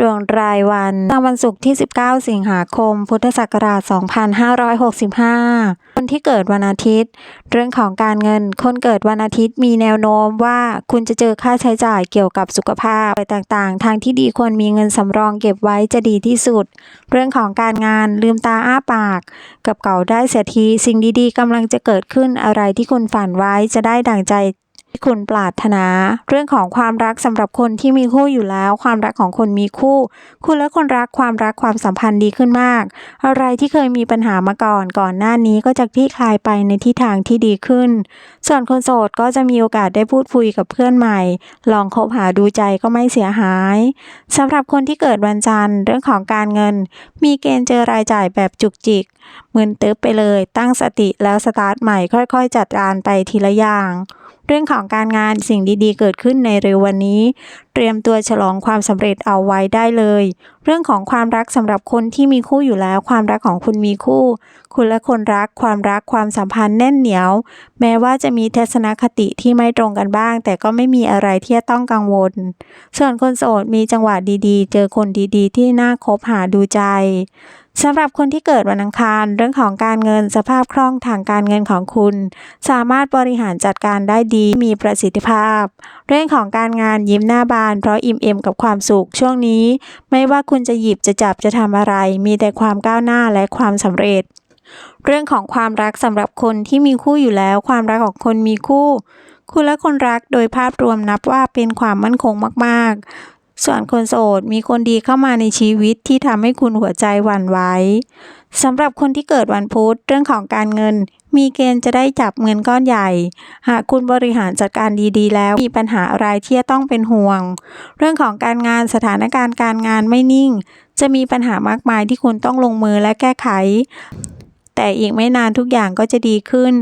ดวงรายวันตั้งวันศุกร์ที่ 19 สิงหาคม พุทธศักราช 2565 คนที่เกิดวันอาทิตย์ เรื่องของการเงิน คนเกิดวันอาทิตย์มีแนวโน้มว่าคุณจะเจอค่าใช้จ่ายเกี่ยวกับสุขภาพไปต่างๆ ทางที่ดีควรมีเงินสำรองเก็บไว้จะดีที่สุด เรื่องของการงานลืมตาอ้าปาก กับเก่าได้เสียทีสิ่งดีๆกำลังจะเกิดขึ้นอะไรที่คุณฝันไว้จะได้ดั่งใจ ที่คุณปรารถนา เรื่องของความรักสำหรับคนที่มีคู่อยู่แล้ว ความรักของคนมีคู่ คุณและคนรักความรักความสัมพันธ์ดีขึ้นมาก อะไรที่เคยมีปัญหามาก่อนก่อนหน้านี้ก็จะคลี่คลายไปในทิศทางที่ดีขึ้น ส่วนคนโสดก็จะมีโอกาสได้พูดคุยกับเพื่อนใหม่ ลองคบหาดูใจก็ไม่เสียหายสำหรับคนที่เกิดวันจันทร์เรื่องของการเงิน มีเกณฑ์เจอรายจ่ายแบบจุกจิกมึนตึ๊บไปเลย ตั้งสติแล้วสตาร์ทใหม่ค่อยๆ จัดการไปทีละอย่าง เรื่องของการงานสิ่งดีๆ เกิดขึ้นในเร็ววันนี้ เตรียมตัวฉลองความสำเร็จเอาไว้ได้เลย เรื่องของความรักสำหรับคนที่มีคู่อยู่แล้ว ความรักของคุณมีคู่ คุณและคนรักความรักความสัมพันธ์แน่นเหนียว แม้ว่าจะมีทัศนคติที่ไม่ตรงกันบ้าง แต่ก็ไม่มีอะไรที่จะต้องกังวล ส่วนคนโสดมีจังหวะดีๆ เจอคนดีๆ ที่น่าคบหาดูใจ สำหรับคนที่เกิดวันอังคาร เรื่องของการเงินสภาพคล่องทางการเงินของคุณ สามารถบริหารจัดการได้ดีมีประสิทธิภาพ เรื่องของการงานยิ้มหน้าบาน เพราะอิ่มเอมกับความสุขช่วงนี้ ไม่ว่าคุณจะหยิบจะจับจะทำอะไร มีแต่ความก้าวหน้าและความสำเร็จ เรื่องของความรักสำหรับคนที่มีคู่อยู่แล้ว ความรักของคนมีคู่คุณและคนรักโดยภาพรวมนับว่าเป็นความมั่นคงมากๆ ส่วนคนโสดมีคนดีเข้ามาในชีวิตที่ทำให้คุณหัวใจหวั่นไหวสำหรับคนที่เกิดวันพุธเรื่องของการเงิน มีเกณฑ์จะได้จับเงินก้อนใหญ่ หากคุณบริหารจัดการดีๆ แล้วมีปัญหาอะไรที่จะต้องเป็นห่วง เรื่องของการงานสถานการณ์การงานไม่นิ่ง จะมีปัญหามากมายที่คุณต้องลงมือและแก้ไข แต่อีกไม่นานทุกอย่างก็จะดีขึ้น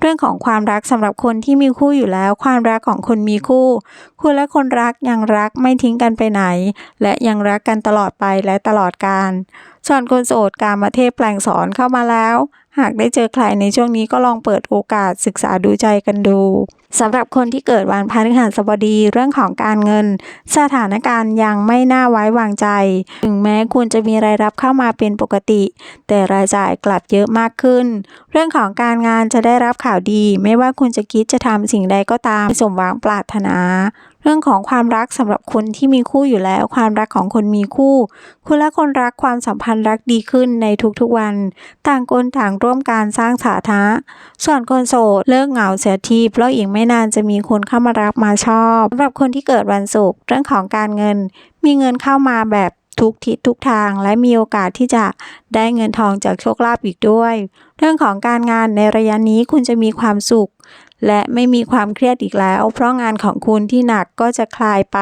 เรื่องของความรักสำหรับคนที่มีคู่อยู่แล้ว ความรักของคนมีคู่ คุณและคนรักยังรักไม่ทิ้งกันไปไหน และยังรักกันตลอดไปและตลอดกาลส่วนคนโสดการมาเทพแปลงสอนเข้ามาแล้ว หากได้เจอใครในช่วงนี้ก็ลองเปิดโอกาสศึกษาดูใจกันดูสำหรับคนที่เกิดวันพฤหัสบดีเรื่องของการเงิน สถานการณ์ยังไม่น่าไว้วางใจ ถึงแม้คุณจะมีรายรับเข้ามาเป็นปกติ แต่รายจ่ายกลับเยอะมากขึ้น เรื่องของการงานจะได้รับข่าวดี ไม่ว่าคุณจะคิดจะทำสิ่งใดก็ตามสมหวังปรารถนา รื่องของความรักสำหรับคนที่มีคู่อยู่แล้ว ความรักของคนมีคู่ คุณและคนรักความสัมพันธ์รักดีขึ้นในทุกๆวัน ต่างคนต่างร่วมการสร้างสาธารณะส่วนคนโสดเลิกเหงาเสียทีเพราะอีกไม่นานจะมีคนเข้ามารักมาชอบสำหรับคนที่เกิดวันศุกร์เรื่องของการเงิน มีเงินเข้ามาแบบ ทุกทิศทุกทาง และมีโอกาสที่จะได้เงินทองจากโชคลาภอีกด้วย เรื่องของการงานในระยะนี้คุณจะมีความสุข และไม่มีความเครียดอีกแล้ว เพราะงานของคุณที่หนักก็จะคลายไป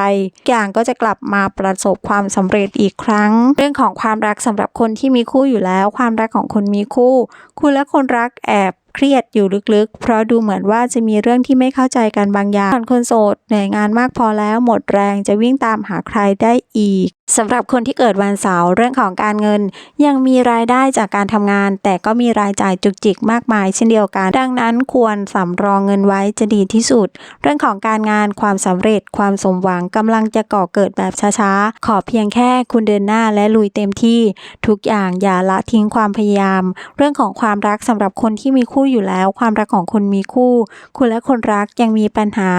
อย่างก็จะกลับมาประสบความสำเร็จอีกครั้ง เรื่องของความรักสำหรับคนที่มีคู่อยู่แล้ว ความรักของคนมีคู่ คุณและคนรักแอบเครียดอยู่ลึกๆ เพราะดูเหมือนว่าจะมีเรื่องที่ไม่เข้าใจกันบางอย่างคนโสดเหนื่อยงานมากพอแล้วหมดแรงจะวิ่งตามหาใครได้อีกสำหรับคนที่เกิดวันเสาร์เรื่องของการเงิน ยังมีรายได้จากการทำงาน แต่ก็มีรายจ่ายจุกจิกมากมายเช่นเดียวกัน ดังนั้นควรสำรองเงินไว้จะดีที่สุด เรื่องของการงานความสำเร็จความสมหวังกำลังจะก่อเกิดแบบช้าๆ ขอเพียงแค่คุณเดินหน้าและลุยเต็มที่ ทุกอย่างอย่าละทิ้งความพยายาม เรื่องของความรักสำหรับคนที่มีคู่อยู่แล้ว ความรักของคนมีคู่ คุณและคนรักยังมีปัญหา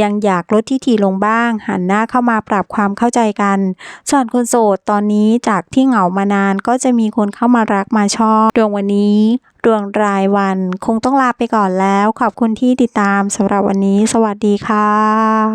ยังอยากลดที่ทีลงบ้าง หันหน้าเข้ามาปรับความเข้าใจกัน ส่วนคนโสดตอนนี้จากที่เหงามานานก็จะมีคนเข้ามารักมาชอบดวงวันนี้ดวงรายวันคงต้องลาไปก่อนแล้ว ขอบคุณที่ติดตามสำหรับวันนี้ สวัสดีค่ะ